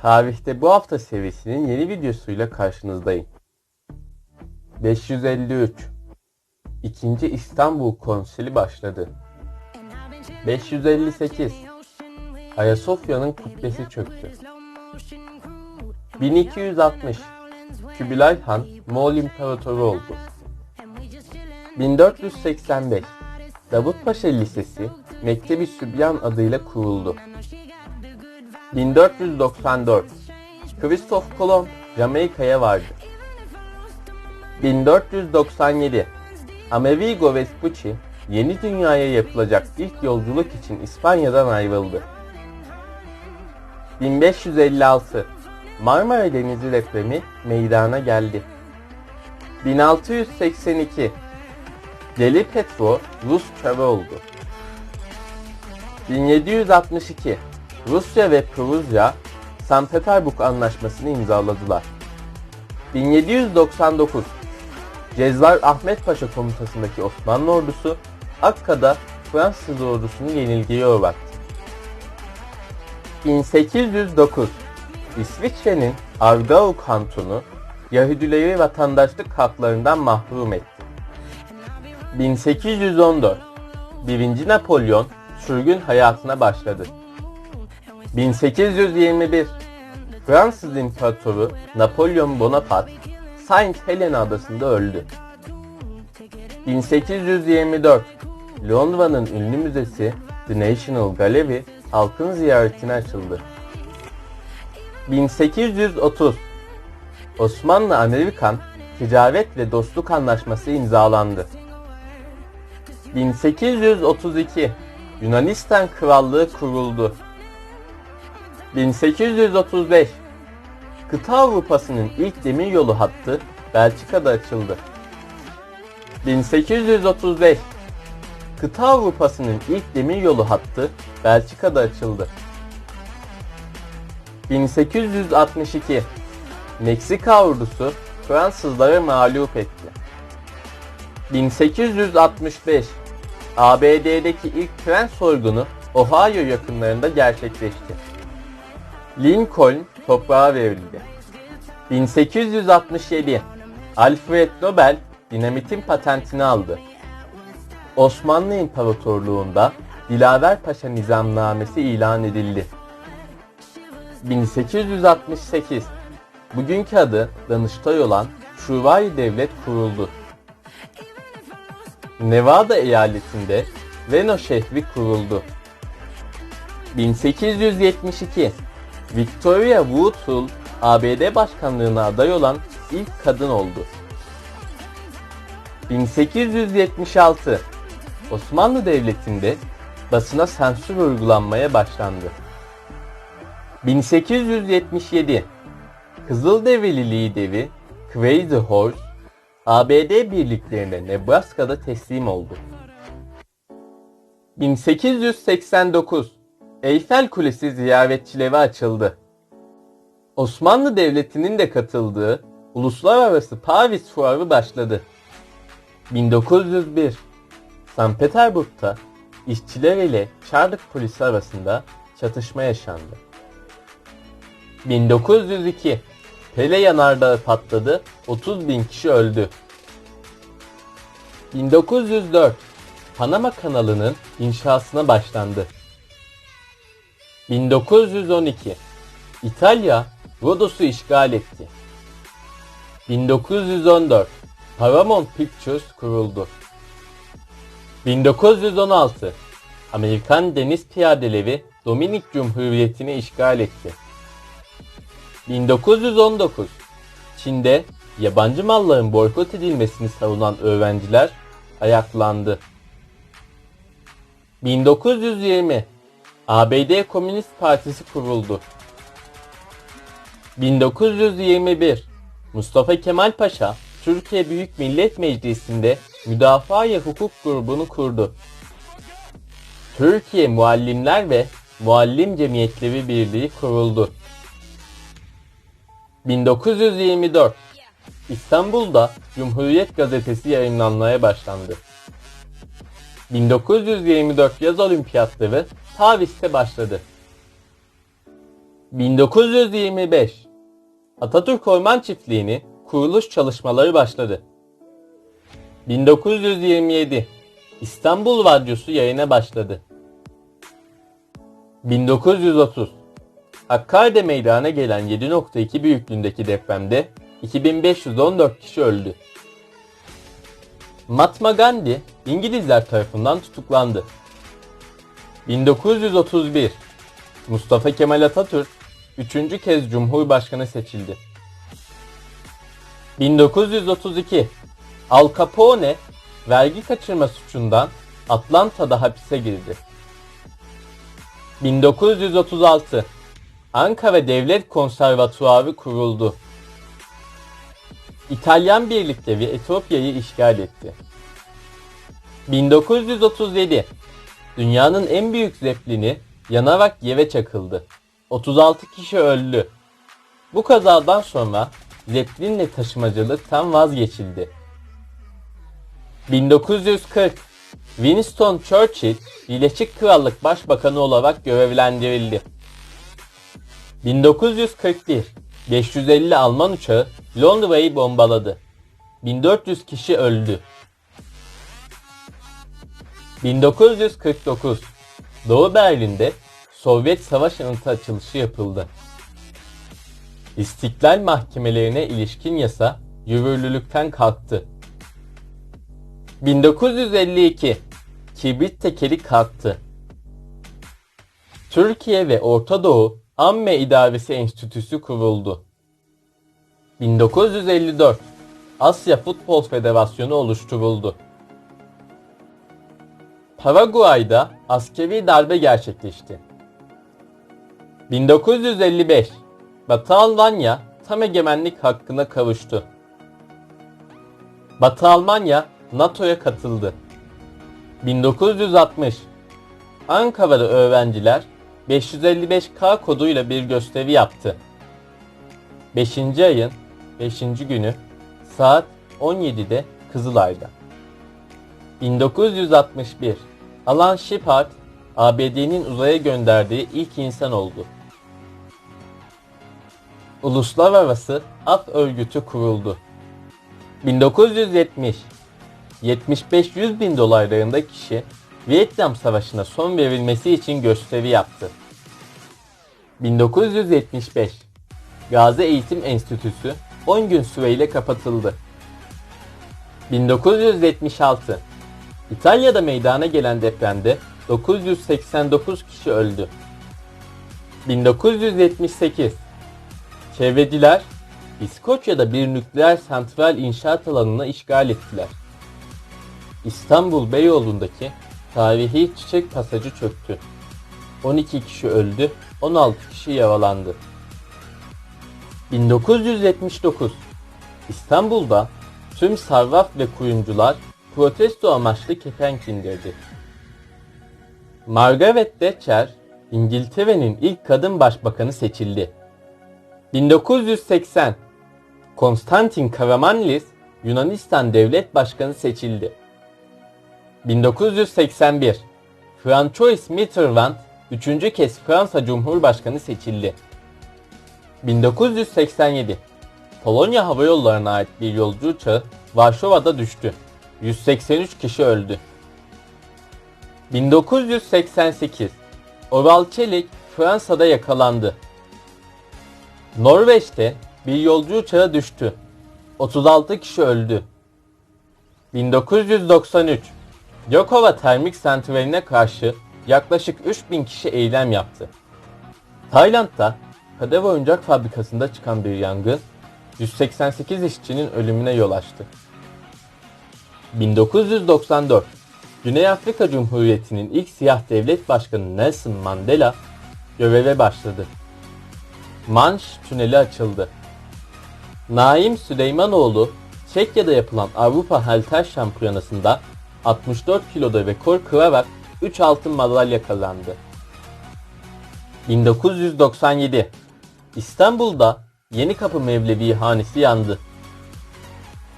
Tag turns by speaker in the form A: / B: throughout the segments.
A: Tarihte bu hafta serisinin yeni videosuyla karşınızdayım. 553 İkinci İstanbul Konsili başladı. 558 Ayasofya'nın kubbesi çöktü. 1260 Kübilay Han Moğol İmparatoru oldu. 1485 Davutpaşa Lisesi Mektebi Sübyan adıyla kuruldu. 1494 Christoph Kolomb Jamaika'ya vardı. 1497 Amerigo Vespucci yeni dünyaya yapılacak ilk yolculuk için İspanya'dan ayrıldı. 1556 Marmara Denizi depremi meydana geldi. 1682 Deli Petro Rus çarı oldu. 1762 Rusya ve Prusya St. Petersburg Anlaşması'nı imzaladılar. 1799 Cezvar Ahmet Paşa komutasındaki Osmanlı ordusu Akka'da Fransız ordusunu yenilgiye uğrattı. 1809 İsviçre'nin Argau kantonu Yahudileri vatandaşlık haklarından mahrum etti. 1814 1. Napolyon sürgün hayatına başladı. 1821 Fransız İmparatoru Napolyon Bonaparte Saint Helena adasında öldü. 1824 Londra'nın ünlü müzesi The National Gallery halkın ziyaretine açıldı. 1830 Osmanlı-Amerikan Ticaret ve Dostluk Anlaşması imzalandı. 1832 Yunanistan Krallığı kuruldu. 1835 Kıta Avrupa'sının ilk demiryolu hattı Belçika'da açıldı. 1835 Kıta Avrupa'sının ilk demiryolu hattı Belçika'da açıldı. 1862 Meksika ordusu Fransızları mağlup etti. 1865 ABD'deki ilk tren soygunu Ohio yakınlarında gerçekleşti. Lincoln toprağa verildi. 1867 Alfred Nobel dinamitin patentini aldı. Osmanlı İmparatorluğu'nda Dilaver Paşa Nizamnamesi ilan edildi. 1868 Bugünkü adı Danıştay olan Şuvayi Devlet kuruldu. Nevada eyaletinde Reno şehri kuruldu. 1872 Victoria Woodhull ABD başkanlığına aday olan ilk kadın oldu. 1876 Osmanlı Devleti'nde basına sansür uygulanmaya başlandı. 1877 Kızılderili lideri Crazy Horse ABD birliklerine Nebraska'da teslim oldu. 1889 Eyfel Kulesi ziyaretçileri açıldı. Osmanlı Devleti'nin de katıldığı Uluslararası Paris Fuarı başladı. 1901 St. Petersburg'da işçiler ile Çarlık polisi arasında çatışma yaşandı. 1902 Pele yanardağı patladı, 30 bin kişi öldü. 1904 Panama kanalının inşasına başlandı. 1912 İtalya Rodos'u işgal etti. 1914 Paramount Pictures kuruldu. 1916 Amerikan deniz piyadeleri Dominik Cumhuriyeti'ni işgal etti. 1919 Çin'de yabancı malların boykot edilmesini savunan öğrenciler ayaklandı. 1920 ABD Komünist Partisi kuruldu. 1921 Mustafa Kemal Paşa Türkiye Büyük Millet Meclisi'nde Müdafaa-i Hukuk grubunu kurdu. Türkiye Muallimler ve Muallim Cemiyetleri Birliği kuruldu. 1924 İstanbul'da Cumhuriyet Gazetesi yayınlanmaya başlandı. 1924 yaz olimpiyatları Paris'te başladı. 1925 Atatürk Orman Çiftliği'ni kuruluş çalışmaları başladı. 1927 İstanbul Radyosu yayına başladı. 1930 Hakkari'de meydana gelen 7.2 büyüklüğündeki depremde 2514 kişi öldü. Mahatma Gandhi İngilizler tarafından tutuklandı. 1931 Mustafa Kemal Atatürk üçüncü kez Cumhurbaşkanı seçildi. 1932 Al Capone vergi kaçırma suçundan Atlanta'da hapise girdi. 1936 Ankara Devlet Konservatuarı kuruldu. İtalyan birlikleri Etiyopya'yı işgal etti. 1937 Dünyanın en büyük zeplini yanarak yere çakıldı. 36 kişi öldü. Bu kazadan sonra zeplinle taşımacılıktan vazgeçildi. 1940 Winston Churchill Birleşik Krallık Başbakanı olarak görevlendirildi. 1941 550 Alman uçağı Londra'yı bombaladı. 1400 kişi öldü. 1949 Doğu Berlin'de Sovyet savaş anıtı açılışı yapıldı. İstiklal mahkemelerine ilişkin yasa yürürlülükten kalktı. 1952 Kibrit tekeri kalktı. Türkiye ve Orta Doğu Amme İdaresi Enstitüsü kuruldu. 1954 Asya Futbol Federasyonu oluşturuldu. Paraguay'da askeri darbe gerçekleşti. 1955 Batı Almanya tam egemenlik hakkına kavuştu. Batı Almanya NATO'ya katıldı. 1960 Ankara'da öğrenciler 555K koduyla bir gösteri yaptı. 5. ayın 5. günü saat 17'de Kızılay'da. 1961 Alan Shepard ABD'nin uzaya gönderdiği ilk insan oldu. Uluslararası Af Örgütü kuruldu. 1970 75-100 bin dolarlarında kişi Vietnam Savaşı'na son verilmesi için gösteri yaptı. 1975 Gazi Eğitim Enstitüsü 10 gün süreyle kapatıldı. 1976 İtalya'da meydana gelen depremde 989 kişi öldü. 1978 Çevreciler İskoçya'da bir nükleer santral inşaat alanını işgal ettiler. İstanbul Beyoğlu'ndaki tarihi çiçek pasajı çöktü. 12 kişi öldü, 16 kişi yaralandı. 1979 İstanbul'da tüm sarraf ve kuyumcular protesto amaçlı kepenk indirdi. Margaret Thatcher, İngiltere'nin ilk kadın başbakanı seçildi. 1980 Konstantin Karamanlis, Yunanistan devlet başkanı seçildi. 1981 Francois Mitterrand, üçüncü kez Fransa Cumhurbaşkanı seçildi. 1987 Polonya Hava Yolları'na ait bir yolcu uçağı Varşova'da düştü. 183 kişi öldü. 1988 Oral Çelik Fransa'da yakalandı. Norveç'te bir yolcu uçağı düştü. 36 kişi öldü. 1993 Yokova Termik Santrali'ne karşı yaklaşık 3000 kişi eylem yaptı. Tayland'da kadev oyuncak fabrikasında çıkan bir yangın 188 işçinin ölümüne yol açtı. 1994 Güney Afrika Cumhuriyeti'nin ilk siyah devlet başkanı Nelson Mandela göreve başladı. Manş tüneli açıldı. Naim Süleymanoğlu Çekya'da yapılan Avrupa Halter Şampiyonası'nda 64 kiloda rekor kırarak 3 altın madalya kazandı. 1997 İstanbul'da Yeni Kapı Mevlevi Hanesi yandı.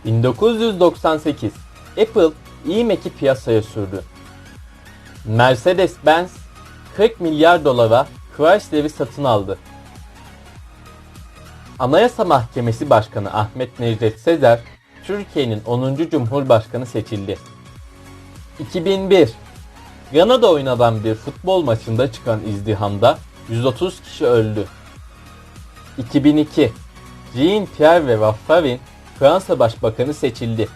A: 1998 Apple iMac'i piyasaya sürdü. Mercedes-Benz 40 milyar dolara Chrysler'i satın aldı. Anayasa Mahkemesi Başkanı Ahmet Necdet Sezer, Türkiye'nin 10. Cumhurbaşkanı seçildi. 2001 Gana'da oynanan bir futbol maçında çıkan izdihamda 130 kişi öldü. 2002 Jean-Pierre ve Raffarin Fransa Başbakanı seçildi.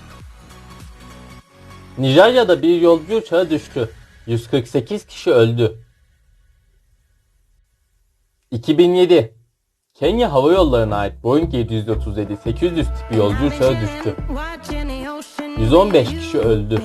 A: Nijerya'da bir yolcu uçağı düştü. 148 kişi öldü. 2007 Kenya Hava Yolları'na ait Boeing 737-800 tipi yolcu uçağı düştü. 115 kişi öldü.